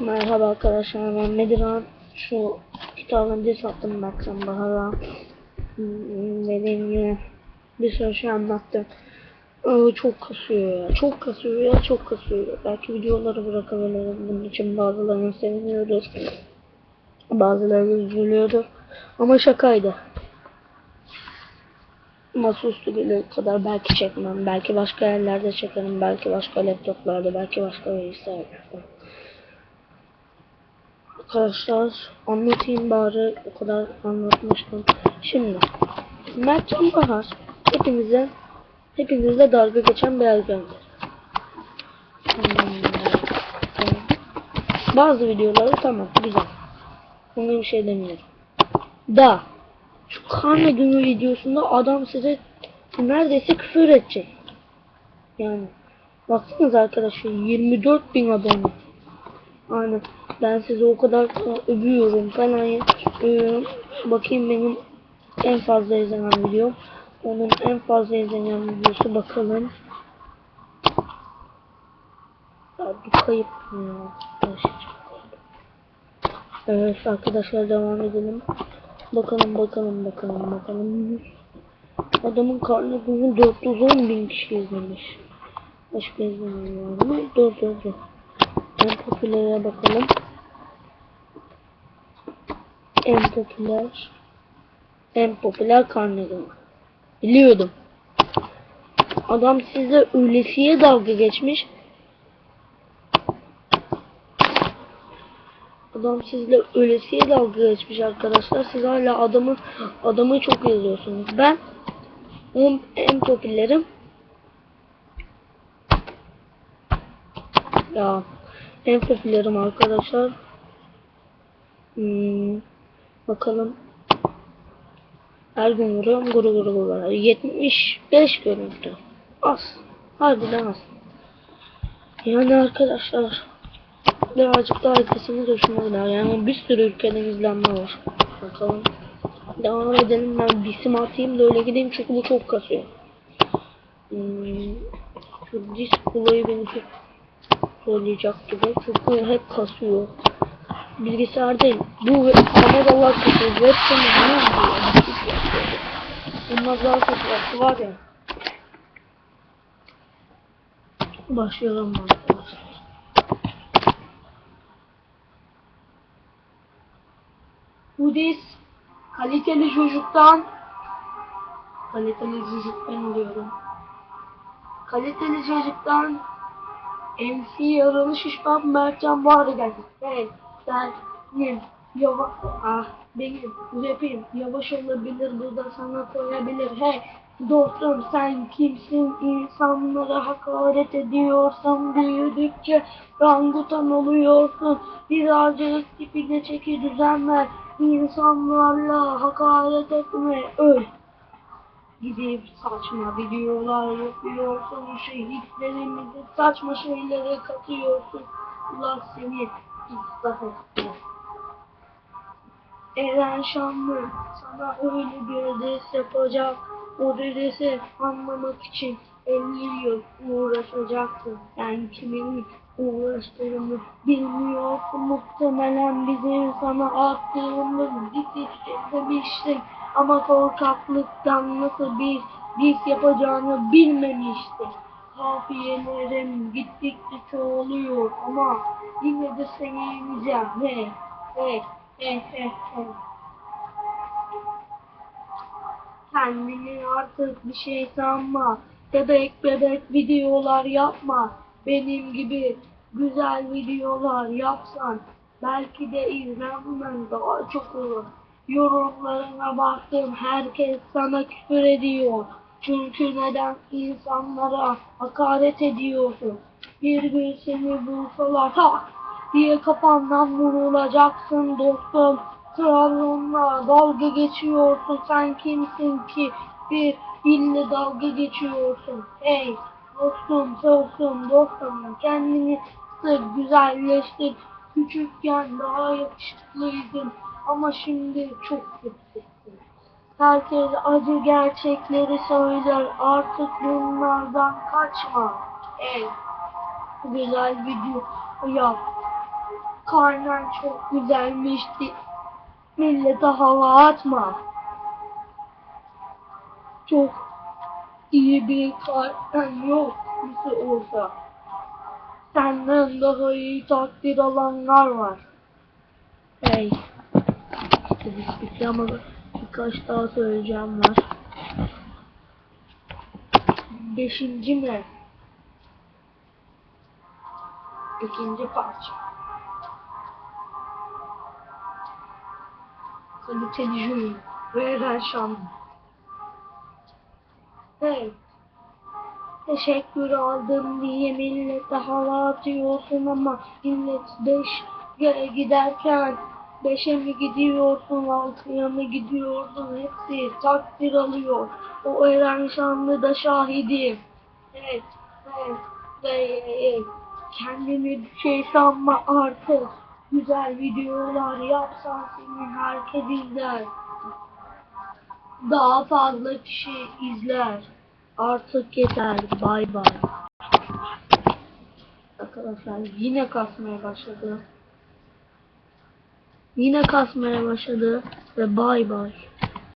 Merhaba arkadaşlar ben Mediran. Şu kitabını diz attım baksam Bahar'a. Hmm, Dediğim gibi bir sürü şey anlattım. Ee, çok kasıyor ya. Çok kasıyor ya. Çok kasıyor. Belki videoları bırakabilirim. Bunun için bazılarını seviniyordur. Bazıları üzülüyordur. Ama şakaydı. Masaüstü bile kadar belki çekmem. Belki başka yerlerde çekerim. Belki başka laptoplarda. Belki başka bilgisayarlarda. Arkadaşlar anlatayım bari o kadar anlatmıştım. Şimdi Mertcan Bahar hepimize hepinizle dalga geçen bir ergendir. Hmm, Bazı videoları tamam güzel. Ona bir şey demiyorum. Da şu karne günü videosunda adam size neredeyse küfür edecek. Yani baksanıza arkadaşlar 24 bin abone. Aynen. Ben sizi o kadar övüyorum falan. E, bakayım benim en fazla izlenen video. Onun en fazla izlenen videosu bakalım. Ya bir kayıp ya. Evet arkadaşlar devam edelim. Bakalım bakalım bakalım bakalım. Adamın karnı bugün 410 bin kişi izlemiş. Başka izlemen var mı? Dur dur dur. En popülere bakalım. En popüler en popüler karnevale. Biliyordum. Adam size öylesiye dalga geçmiş. Adam sizle öylesiye dalga geçmiş arkadaşlar. Siz hala adamı adamı çok yazıyorsunuz. Ben en, en popülerim ya en popülerim arkadaşlar. Hmm, bakalım. Her gün vuruyorum guru guru guru. 75 görüntü. Az. Harbiden az. Yani arkadaşlar birazcık daha hoşuma gider. Yani bir sürü ülkeden izlenme var. Bakalım. Devam edelim. Ben disim atayım da öyle gideyim çünkü bu çok kasıyor. Hmm, şu disk olayı beni çok zorlayacak gibi. Çünkü hep kasıyor. Bilgisayar değil. Bu kameralar kasıyor. Webcam ne daha kötü var ya. Başlayalım arkadaşlar. Budis kaliteli çocuktan kaliteli çocuk ben diyorum. Kaliteli çocuktan MC yaralı şişman Mertcan Bağrı geldi. Hey sen benim yavaş ah benim rapim yavaş olabilir burada sana koyabilir. Hey dostum sen kimsin insanlara hakaret ediyorsan büyüdükçe rangutan oluyorsun. Birazcık tipine çeki düzen ver. İnsanlarla hakaret etme öl gidip saçma videolar yapıyorsun, şehitlerimizi saçma şeylere katıyorsun. Allah seni ıslah etsin. Eren Şanlı sana öyle bir ders yapacak. O dersi anlamak için 50 yıl uğraşacaksın. Sen kimin uğraştığını bilmiyorsun. Muhtemelen bizim sana attığımız dikkat demiştik. Ama korkaklıktan nasıl bir diş yapacağını bilmemişti. Kafiyelerim gittikçe çoğalıyor ama yine de seni yeneceğim. He, he, Kendini artık bir şey sanma. Bebek bebek videolar yapma. Benim gibi güzel videolar yapsan belki de izlenmen daha çok olur. Yorumlarına baktım herkes sana küfür ediyor. Çünkü neden insanlara hakaret ediyorsun? Bir gün seni bulsalar tak diye kafandan vurulacaksın dostum. Kralınla dalga geçiyorsun sen kimsin ki bir dille dalga geçiyorsun. Hey Dostum, dostum, dostum. Kendini sır güzelleştir. Küçükken daha yakışıklıydın. Ama şimdi çok kötüsün. Herkes acı gerçekleri söyler. Artık bunlardan kaçma. Ey, güzel video yap. Karnen çok güzelmişti. Millete hava atma. Çok iyi bir karnen yok birisi olsa. Senden daha iyi takdir alanlar var. Hey. İşte bitti ama birkaç daha söyleyeceğim var. Beşinci mi? İkinci parça. Kaliteli Jüri ve Eren Şanlı. Hey. Teşekkür aldım diye millete hava atıyorsun ama millet beş giderken beşe mi gidiyorsun altıya mı gidiyorsun hepsi takdir alıyor. O Eren Şanlı da şahidim. Evet, evet, evet, evet. Kendini bir şey sanma artık. Güzel videolar yapsan seni herkes izler. Daha fazla kişi izler. Artık yeter. Bay bay. Arkadaşlar yine kasmaya başladı. Yine kasmaya başladı ve bay bay.